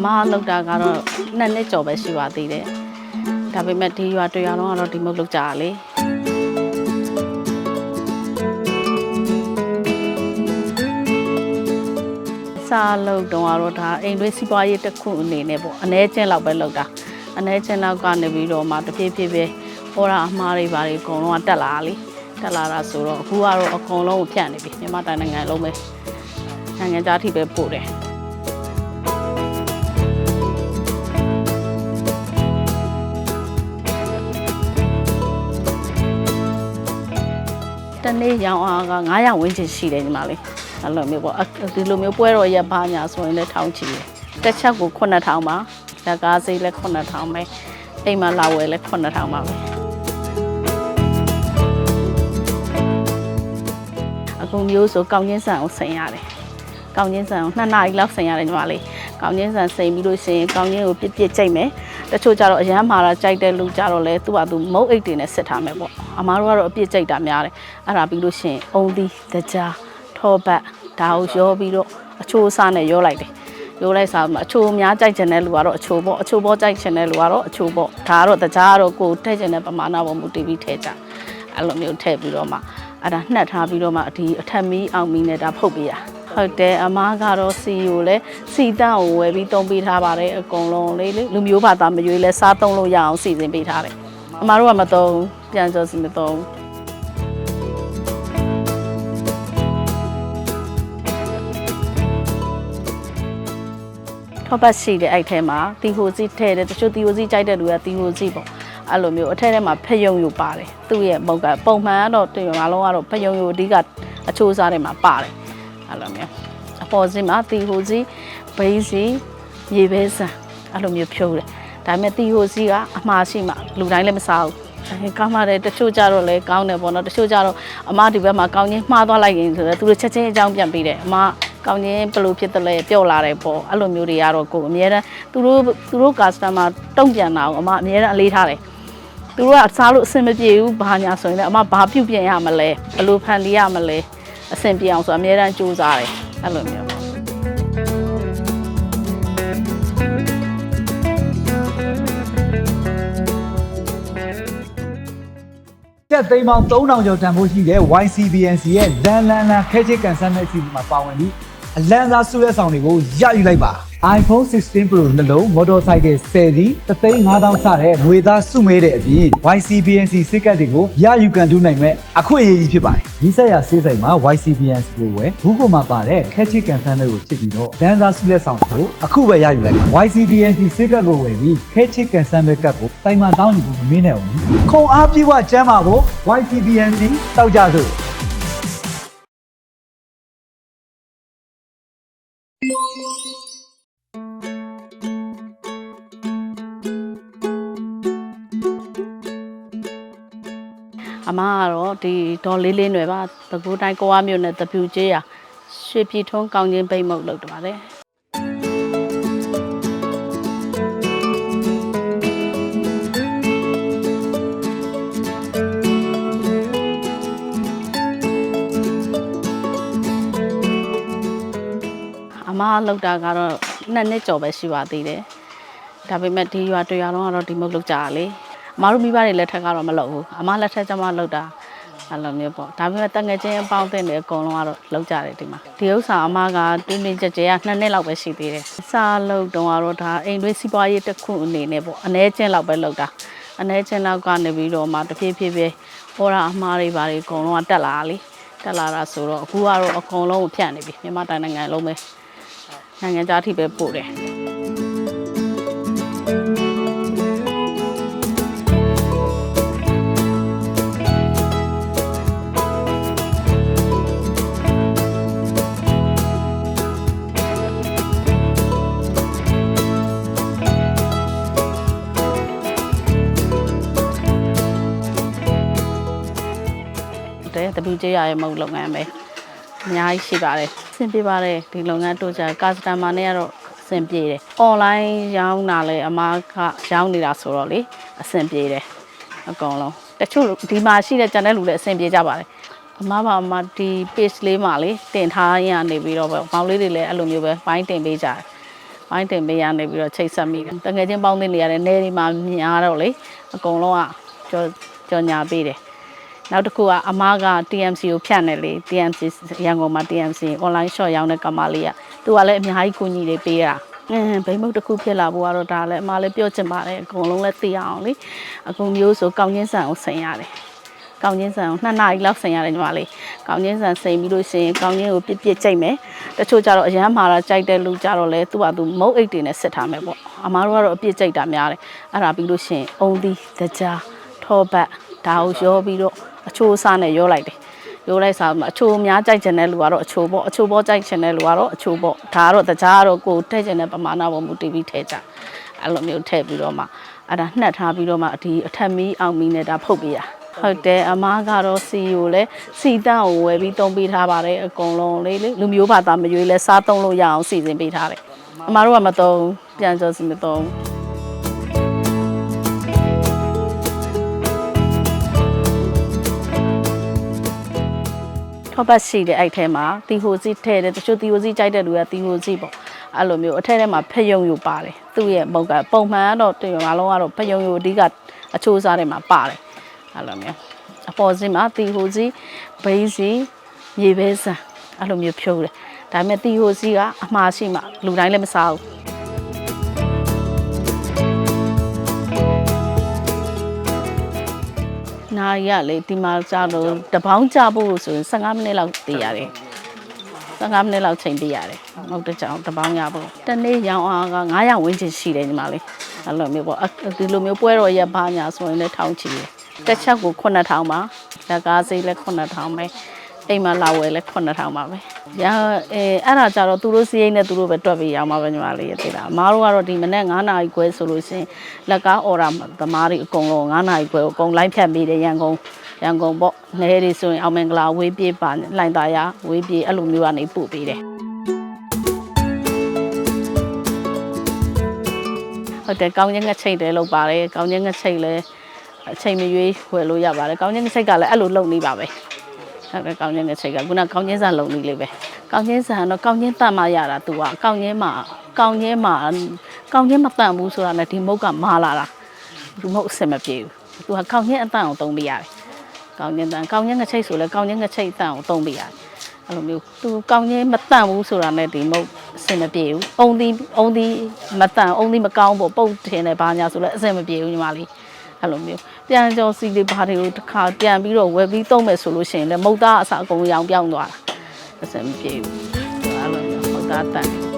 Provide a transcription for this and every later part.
အမားလောက်တာကတော့နှစ်နှစ်ကျော်ပဲရှိပါသေးတယ်ဒါပေမဲ့ဒီရွာတွေ့ရွာတော့ကတော့ဒီမုတ်လောက်ကြတာလေစားလောက်တော့ကတော့ဒါအိမ်တွင်းစီးပွားရေးတစ်ခုအနေနဲ့ပေါ့အ ਨੇ ချင်းလောက်ပဲလောက်တာအ ਨੇ ချင်းလောက်ကနေပြီးတော့မှတဖြည်းဖြည်းပဲဟောတာအမှားတွေဘာတွေအကုန်လုံးကတက်လာတာလေတက်လာတာဆိုတော့အခုကတော့အကုန်လုံးကိုဖြတ်နေပြီမြန်မာတိုင်းနိုင်ငံလုံးပဲနိုင်ငံသားအထိပဲပို့တယ် တနေ့ရောင်အားက900ဝန်းကျင်ရှိတယ်ညီမလေးအဲ့လိုမျိုးပေါ့အဲ့ဒီလိုမျိုးပွဲတော်ရက်ပါညာဆိုရင်လည်းထောင်းချီတယ်တစ်ချက်ကို9000ပါလက်ကားစိတ်လည်း9000ပဲအိမ်မှာလာဝယ်လည်း9000ပါပဲအခုမျိုးဆိုကောင်းချင်းဆန်ကိုဆင်ရတယ်ကောင်းချင်းဆန်ကို2နာရီလောက်ဆင်ရတယ်ညီမလေးကောင်းချင်းဆန်ဆင်ပြီးလို့ရှိရင်ကောင်းချင်းကိုပြစ်ပြစ်ကြိတ်မယ် တချို့ကျတော့အရမ်းမာတာကြိုက်တဲ့လူကြတော့လဲသူ့ဟာသူမုတ်အိတ်တွေနဲ့စစ်ထားမယ်ပေါ့အမားတို့ကတော့အပြစ်ကြိတ်တာများတယ်အဲ့ဒါပြီးလို့ရှိရင်အုံသီးတကြားထောပတ်ဒါကိုရောပြီးတော့အချိုးအစားနဲ့ရောလိုက်တယ်ရိုးလိုက်စားမှာအချိုးအများကြိုက်ချင်တဲ့လူကတော့အချိုးပေါ့အချိုးပေါ့ကြိုက်ချင်တဲ့လူကတော့အချိုးပေါ့ဒါကတော့တကြားကတော့ကိုယ်ထည့်ချင်တဲ့ပမာဏပေါ်မူတည်ပြီးထည့်ကြအဲ့လိုမျိုးထည့်ပြီးတော့မှအဲ့ဒါနှက်ထားပြီးတော့မှဒီအထက်မီးအောင်မီးနဲ့ဒါဖုတ်ပေးရ ဟုတ်တယ်အမားကတော့စီကိုလည်းစီတန့်ကိုဝယ်ပြီးတုံးပေးထားပါတယ်အကုန်လုံးလေးလေလူမျိုးဘာသာမရွေးလဲစားသုံးလို့ရအောင်စီစဉ်ပေးထားတယ်အမားတို့ကမတုံးပြန်ကြောစီမတုံးထောပတ်ရှိတဲ့အဲ့ထဲမှာတီဟိုစီထဲတယ်တချို့တီဟိုစီကြိုက်တဲ့လူကတီဟိုစီပေါ့အဲ့လိုမျိုးအထက်ထဲမှာဖက်ယုံယူပါတယ်သူ့ရဲ့မုတ်ကပုံမှန်ကတော့တင်ရလုံးကတော့ဖက်ယုံယူအဓိကအချိုးစားထဲမှာပါတယ် အဲ့လိုမျိုးအပေါ်စီမှာတီဟိုစီဘိန်းစီရေဘဲဆန်အဲ့လိုမျိုးဖြိုးတယ်ဒါပေမဲ့တီဟိုစီကအမှားရှိမှလူတိုင်းလည်းမစားဘူးအဲကောင်းပါတယ်တချို့ကြတော့လည်းကောင်းတယ်ပေါ့နော်တချို့ကြတော့အမဒီဘက်မှာကောင်းချင်းမှားသွားလိုက်ရင်ဆိုတော့သူတို့ချက်ချင်းအကြောင်းပြန်ပေးတယ်အမကောင်းချင်းဘယ်လိုဖြစ်တယ်လဲပျော့လာတယ်ပေါ့အဲ့လိုမျိုးတွေကတော့ကိုယ်အများတန်းသူတို့သူတို့ customer တုံ့ပြန်တာကိုအမအများတန်းအလေးထားတယ်သူတို့ကစားလို့အဆင်မပြေဘူးဘာညာဆိုရင်လည်းအမဘာပြုတ်ပြင်ရမလဲဘယ်လိုဖန်တီးရမလဲ အဆင်ပြေအောင်ဆိုအများတန်းစူးစမ်းတယ်အဲ့လိုမျိုးပေါ့တက်သိမ်းပေါင်း3000ကျော်တန်ဖိုးရှိတဲ့ YCBNC ရဲ့လန်လန်လန်ခဲချစ်ကန်ဆယ်မဲ့အစီအစဉ်မှာပါဝင်ပြီးအလန်စားဆုရဲဆောင်တွေကိုရယူလိုက်ပါ iPhone 16 Pro နှလုံး motorcycle 10စီး35000စတဲ့ငွေသားစုမဲတဲ့အပြင် YCBNC စစ်ကတ်တွေကိုရယူကန်တူးနိုင်မဲ့အခွင့်အရေးကြီးဖြစ်ပါတယ်။ဒီဆက်ရဆေးဆိုင်မှာ YCBNC ကိုဝယ်ဘူးကိုမှာပါတဲ့ခဲချစ်ကန်ဆယ်မဲ့ကိုချစ်ပြီးတော့လန်စားဆုရဲဆောင်ကိုအခုပဲရယူလိုက်ပါ YCBNC စစ်ကတ်ကိုဝယ်ပြီးခဲချစ်ကန်ဆယ်မဲ့ကတ်ကိုတိုင်မှန်တောင်းယူဖို့မမင်းနဲ့ဘူး။ခုံအားပြေးဝကျမ်းပါဖို့ YCBNC တောက်ကြစို့ ကတော့ဒီဒေါ်လေးလေးຫນွယ်ပါတကူတိုင်းကိုဝါမြို့နယ်တပြူကျေးရရွှေပြည်ထွန်းကောင်းချင်းပိတ်မုတ်လုပ်တယ်ပါတယ်အမလောက်တာကတော့နှစ်နှစ်ကျော်ပဲရှိပါသေးတယ်ဒါပေမဲ့ဒီရွာတွေ့ရွာတော့ကတော့ဒီမုတ်လောက်ကြတာလေ အမတို့မိဘတွေလက်ထက်ကတော့မလုပ်ဘူးအမလက်ထက်ကျမလောက်တာအဲ့လိုမျိုးပေါ့ဒါပေမဲ့တငယ်ချင်းအပေါင်းအသင်းတွေအကုန်လုံးကတော့လောက်ကြတယ်ဒီမှာဒီဥစ္စာအမကတင်းတင်းကြပ်ကြပ်ကနှစ်နှစ်လောက်ပဲရှိသေးတယ်စားလောက်တော့ကတော့ဒါအိမ်တွင်းစီးပွားရေးတစ်ခုအနေနဲ့ပေါ့အ ਨੇ ချင်းလောက်ပဲလောက်တာအ ਨੇ ချင်းလောက်ကနေပြီးတော့မှတဖြည်းဖြည်းပဲဟောတာအမှားတွေဘာတွေအကုန်လုံးကတက်လာတာလေတက်လာတာဆိုတော့အခုကတော့အကုန်လုံးကိုဖြတ်နေပြီမြန်မာတိုင်းနိုင်ငံလုံးပဲနိုင်ငံသားအထိပဲပို့တယ် ကျေးရရဲ့မဟုတ်လုပ်ငန်းပဲအများကြီးရှိပါတယ်အဆင်ပြေပါတယ်ဒီလုပ်ငန်းတို့ကြကာစတမာနဲ့ကတော့အဆင်ပြေတယ် online ရောင်းတာလဲအမားကရောင်းနေတာဆိုတော့လေအဆင်ပြေတယ်အကုန်လုံးတချို့ဒီမှာရှိတဲ့ကျန်တဲ့လူလည်းအဆင်ပြေကြပါတယ်အမဘာမဒီ page လေးမှာလေတင်ထားရနေပြီးတော့ပဲဘောင်လေးတွေလည်းအဲ့လိုမျိုးပဲပိုင်းတင်ပေးကြတယ်ဝိုင်းတင်ပေးရနေပြီးတော့ချိတ်ဆက်မိတယ်တငယ်ချင်းပေါင်းသင်းနေရတဲ့နေဒီမှာများတော့လေအကုန်လုံးကကြောကြောညာပေးတယ် နောက်တစ်ခုကအမားက TMC ကိုဖြတ်နေလေ TMC ရန်ကုန်မှာ TMC online shop ရောင်းတဲ့ကမလေးကသူကလည်းအများကြီးကူညီလေးပေးတာအင်းဗိမုတ်တစ်ခုဖြစ်လာဖို့ကတော့ဒါလည်းအမလည်းပြောချင်ပါတယ်အကုန်လုံးလည်းသိအောင်လေအကုန်မျိုးဆိုကောင်းချင်းဆန်ကိုဆင်ရတယ်ကောင်းချင်းဆန်ကိုနှစ်နာရီလောက်ဆင်ရတယ်ညီမလေးကောင်းချင်းဆန်ဆင်ပြီးလို့ရှိရင်ကောင်းချင်းကိုပြစ်ပြစ်ကြိတ်မယ်တချို့ကျတော့အရမ်းမာတာကြိုက်တဲ့လူကျတော့လဲသူ့ဟာသူမုတ်အိတ်တွေနဲ့စစ်ထားမယ်ပေါ့အမားတို့ကတော့အပြစ်ကြိတ်တာများတယ်အဲ့ဒါပြီးလို့ရှိရင်အုံသီးတကြားထောပတ် ဒါကိုရောပြီးတော့အချိုးအစားနဲ့ရောလိုက်တယ်ရိုးလိုက်စားမှာအချိုးအများကြိုက်ချင်တဲ့လူကတော့အချိုးပေါ့အချိုးပေါ့ကြိုက်ချင်တဲ့လူကတော့အချိုးပေါ့ဒါကတော့တကြားကတော့ကိုယ်ထည့်ချင်တဲ့ပမာဏပေါ်မူတည်ပြီးထည့်ကြအဲ့လိုမျိုးထည့်ပြီးတော့မှအဲ့ဒါနှက်ထားပြီးတော့မှဒီအထက်မီးအောင်မီးနဲ့ဒါဖုတ်ပေးတာဟုတ်တယ်အမားကတော့စီကိုလည်းစီတန့်ကိုဝယ်ပြီးတုံးပေးထားပါတယ်အကုန်လုံးလေးလေလူမျိုးဘာသာမရွေးလဲစားသုံးလို့ရအောင်စီစဉ်ပေးထားတယ်အမားတို့ကမတုံးပြန်ကြောစီမတုံး ထောပတ်ရှိတယ်အဲ့ထဲမှာတီဟိုစီထဲတယ်တချို့တီဟိုစီကြိုက်တဲ့လူကတီဟိုစီပေါ့အဲ့လိုမျိုးအထက်ထဲမှာဖယုံယူပါတယ်သူ့ရဲ့မုတ်ကပုံမှန်ကတော့တင်မလုံးကတော့ဖယုံယူအဓိကအချိုးစားထဲမှာပါတယ်အဲ့လိုမျိုးအပေါ်စီမှာတီဟိုစီဘိန်းစီမြေပဲဆန်အဲ့လိုမျိုးဖြုတ်တယ်ဒါပေမဲ့တီဟိုစီကအမှားရှိမှလူတိုင်းလည်းမစားဘူး နာရီကလေဒီမှာကြာလို့တပေါင်းကြဖို့ဆိုရင်15မိနစ်လောက်တည်ရတယ်15မိနစ်လောက်ချိန်တည်ရတယ်ဟုတ်တဲ့ကြောင်တပေါင်းရဖို့တနေ့ရောင်းအားက900ဝန်းကျင်ရှိတယ်ညီမလေးအဲ့လိုမျိုးပေါ့အဲ့ဒီလိုမျိုးပွဲတော်ရက်ပါညာဆိုရင်လည်းထောင်းချီတယ်တစ်ချက်ကို9000ပါလက်ကားစိလည်း9000ပဲ အိမ်မှာလာဝယ်လည်း9000ပါပဲရအဲအဲ့ဒါကြတော့သူတို့စီးရိတ်နဲ့သူတို့ပဲတွက်ပြီးရောင်းပါပဲညီမလေးရသေးတာအမားတို့ကတော့ဒီမနေ့9နာရီခွဲဆိုလို့ရှိရင်လက်ကားအော်ဒါသမားတွေအကုန်လုံး9နာရီခွဲကိုအကုန်လိုက်ဖြတ်ပြီးတယ်ရန်ကုန်ရန်ကုန်ပေါ့နေရီဆိုရင်အောင်မင်္ဂလာဝေးပြေးပါလိုင်သားရဝေးပြေးအဲ့လိုမျိုးကနေပို့ပေးတယ်ဟုတ်တယ်ကောင်းချင်းငချိတ်တယ်လောက်ပါတယ်ကောင်းချင်းငချိတ်လည်းအချိန်မရွေးဝယ်လို့ရပါတယ်ကောင်းချင်းငချိတ်ကလည်းအဲ့လိုလုံနေပါပဲ ဟုတ်တယ်ကောင်းချင်းငချိတ်ကခုနကောင်းချင်းဆန်လုံနေလေးပဲကောင်းချင်းဆန်တော့ကောင်းချင်းတတ်မှရတာ तू ကကောင်းချင်းမှာကောင်းချင်းမှာကောင်းချင်းမတတ်ဘူးဆိုတာနဲ့ဒီမုတ်ကမာလာတာဒီမုတ်အစင်မပြေဘူး तू ကကောင်းချင်းအတန့်အောင်သုံးပေးရတယ်ကောင်းချင်းတန်ကောင်းချင်းငချိတ်ဆိုလဲကောင်းချင်းငချိတ်တန့်အောင်သုံးပေးရတယ်အဲ့လိုမျိုးသူကောင်းချင်းမတန့်ဘူးဆိုတာနဲ့ဒီမဟုတ်အဆင်မပြေဘူး။အုံသီးအုံသီးမတန့်အုံသီးမကောင်းဘူးပုတ်ထင်တယ်ဘာညာဆိုလဲအဆင်မပြေဘူးညီမလေး။ အဲ့လိုမျိုးပြန်ကြောစီလေးဘာတွေကိုတစ်ခါပြန်ပြီးတော့ဝယ်ပြီးသုံးမယ်ဆိုလို့ရှိရင်လည်းမုတ်သားအစားအကုန်ရောင်ပြောင်းသွားတာအဆင်မပြေဘူး။အဲ့လိုမျိုးမုတ်သားတန့်တယ်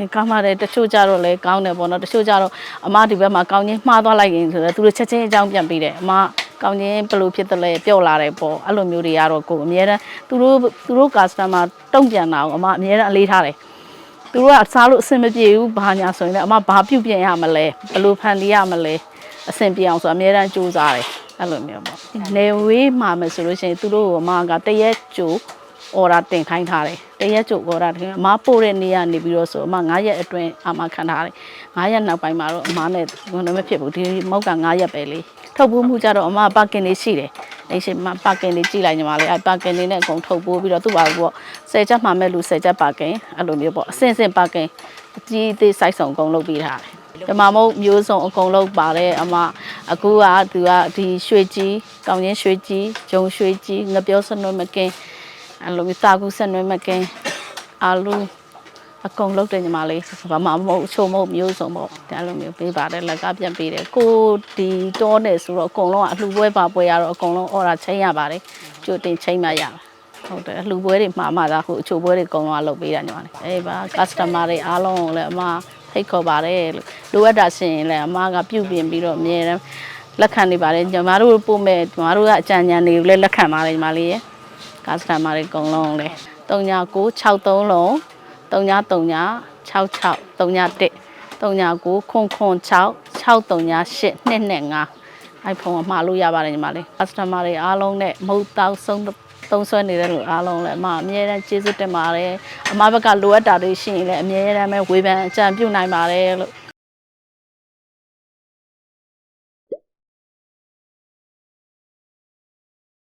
အဲကောင်းပါတယ်တချို့ကြတော့လည်းကောင်းတယ်ပေါ့နော်တချို့ကြတော့အမဒီဘက်မှာကောင်းချင်းမှားသွားလိုက်ရင်ဆိုတော့သူတို့ချက်ချင်းအကြောင်းပြန်ပြီးတယ်အမ ကောင်းချင်းဘယ်လိုဖြစ်တယ်လဲပျော့လာတယ်ပေါ့အဲ့လိုမျိုးတွေကတော့ကိုယ်အများတန်းသူတို့သူတို့ customer တုံ့ပြန်တာကိုအမအများတန်းအလေးထားတယ်သူတို့ကစားလို့အဆင်မပြေဘူးဘာညာဆိုရင်လည်းအမဘာပြုတ်ပြင်ရမလဲဘယ်လိုဖန်တီးရမလဲအဆင်ပြေအောင်ဆိုအများတန်းစူးစမ်းတယ်အဲ့လိုမျိုးပေါ့နေဝေးမှာမယ်ဆိုလို့ရှိရင်သူတို့ကအမကတရက်ကြိုအော်ဒါတင်ခိုင်းထားတယ်တရက်ကြိုအော်ဒါတင်အမပို့တဲ့နေ့ကနေပြီးတော့ဆိုအမ9ရက်အတွင်းအမခံထားတယ်9ရက်နောက်ပိုင်းမှာတော့အမနဲ့ဘယ်လိုမဖြစ်ဘူးဒီမောက်က9ရက်ပဲလေ ထုတ်ပိုးမှုကြတော့အမပါကင်လေးရှိတယ်အဲ့ရှိမှပါကင်လေးကြည့်လိုက်ညီမလေးအဲ့ပါကင်လေးနဲ့အကုန်ထုတ်ပိုးပြီးတော့သူ့ပါဘူးပေါ့10ချက်မှမဲ့လူ10ချက်ပါကင်အဲ့လိုမျိုးပေါ့အစင်စင်ပါကင်အကြီးအသေး size စုံအကုန်လုပ်ပြီးထားတယ်ဓမ္မမုတ်မျိုးစုံအကုန်လုံးပါတယ်အမအခုကသူကဒီရွှေကြီးကောင်းရင်ရွှေကြီးဂျုံရွှေကြီးငပြောစနွယ်မကင်းအဲ့လိုမျိုးတာကူဆက်နွဲမကင်းအာလူ အကုန်လုံးတယ်ညီမလေးဘာမှမဟုတ်ချုံမဟုတ်မျိုးစုံပေါ့ဒါအဲ့လိုမျိုးပေးပါတယ်လက်ကပြန်ပေးတယ်ကိုဒီတောနေဆိုတော့အကုန်လုံးကအလှပွဲပါပွဲရတော့အကုန်လုံးအော်ဒါချိန်ရပါတယ်ကြိုတင်ချိန်မှရပါဟုတ်တယ်အလှပွဲတွေမှာမှသာခုအချိုပွဲတွေအကုန်လုံးကလုပ်ပေးတာညီမလေးအေးပါ customer တွေအားလုံးကိုလည်းအမဖိတ်ခေါ်ပါတယ်လို့လိုအပ်တာရှင်ရင်လည်းအမကပြုပြင်ပြီးတော့အမြဲတမ်းလက်ခံနေပါတယ်ညီမတို့ပို့မဲ့ညီမတို့ကအကြံဉာဏ်တွေကိုလည်းလက်ခံပါတယ်ညီမလေးရဲ့ကာစတမာတွေအကုန်လုံးလေ3963လုံး 3939 66 31 39ခွန်ခွန်6 638 225အဲ့ဖုန်းကမှားလို့ရပါတယ်ညီမလေးကာစတမာတွေအားလုံးနဲ့မဟုတ်တောက်ဆုံးသုံးဆွဲနေတဲ့လူအားလုံးလည်းအမအမြဲတမ်းကျေးဇူးတင်ပါတယ်အမဘက်ကလိုအပ်တာတွေရှိရင်လည်းအမြဲတမ်းပဲဝေဖန်အကြံပြုနိုင်ပါတယ်လို့